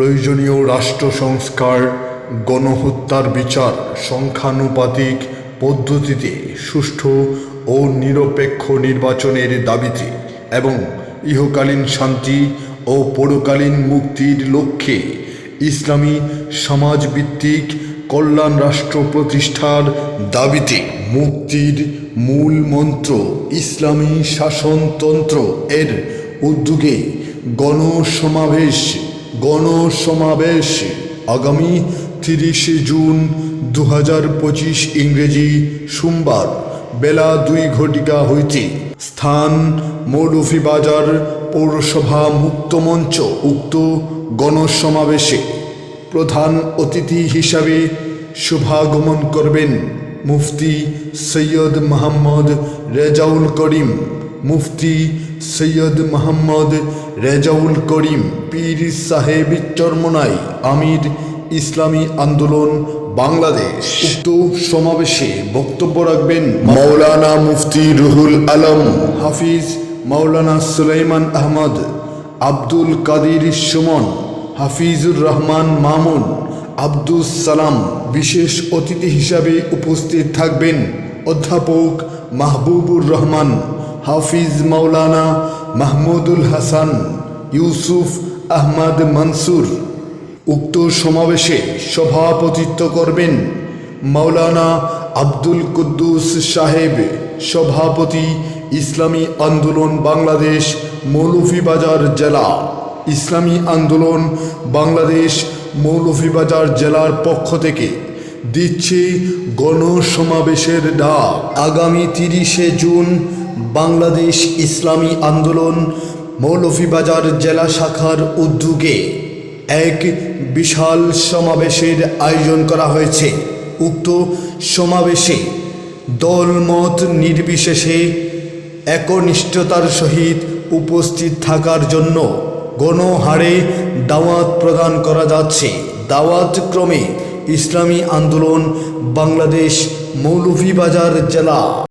প্রয়োজনীয় রাষ্ট্র সংস্কার, গণহত্যার বিচার, সংখ্যানুপাতিক পদ্ধতিতে সুষ্ঠু ও নিরপেক্ষ নির্বাচনের দাবিতে এবং ইহকালীন শান্তি ও পরকালীন মুক্তির লক্ষ্যে ইসলামী সমাজভিত্তিক কল্যাণ রাষ্ট্র প্রতিষ্ঠার দাবিতে মুক্তির মূল মন্ত্র ইসলামী শাসনতন্ত্র এর উদ্যোগে গণসমাবেশ গণসমাবেশ আগামী তিরিশে জুন দু হাজার পঁচিশ ইংরেজি সোমবার বেলা দুই ঘটিকা হইতে স্থান মৌলভীবাজার পৌরসভা মুক্তমঞ্চ উক্ত গণসমাবেশে প্রধান অতিথি হিসাবে শুভাগমন করবেন মুফতি সৈয়দ মোহাম্মদ রেজাউল করিম। মুফতি সৈয়দ মোহাম্মদ রেজাউল করিম পীর সাহেব চরমনাই আমির ইসলামী আন্দোলন বাংলাদেশ। উক্ত সমাবেশে বক্তব্য রাখবেন মাওলানা মুফতি রুহুল আলম, হাফিজ মাওলানা সুলাইমান আহমদ, আব্দুল কাদির সুমন, হাফিজুর রহমান মামুন, আব্দুস সালাম বিশেষ অতিথি হিসাবে উপস্থিত থাকবেন অধ্যাপক মাহবুবুর রহমান। হাফিজ মাওলানা মাহমুদুল হাসান ইউসুফ আহমদ মনসুর। উক্ত সমাবেশে সভাপতিত্ব করবেন মাওলানা আব্দুল কুদ্দুস সাহেব, সভাপতি ইসলামী আন্দোলন বাংলাদেশ মৌলভীবাজার জেলা। ইসলামী আন্দোলন বাংলাদেশ মৌলভীবাজার জেলার পক্ষ থেকে দিচ্ছে গণসমাবেশের ডাক। আগামী তিরিশে জুন বাংলাদেশ ইসলামী আন্দোলন মৌলভীবাজার জেলা শাখার উদ্যোগে এক বিশাল সমাবেশের আয়োজন করা হয়েছে। উক্ত সমাবেশে দলমত নির্বিশেষে একনিষ্ঠতার সহিত উপস্থিত থাকার জন্য গণহারে দাওয়াত প্রদান করা যাচ্ছে। দাওয়াত ক্রমে ইসলামী আন্দোলন বাংলাদেশ মৌলভীবাজার জেলা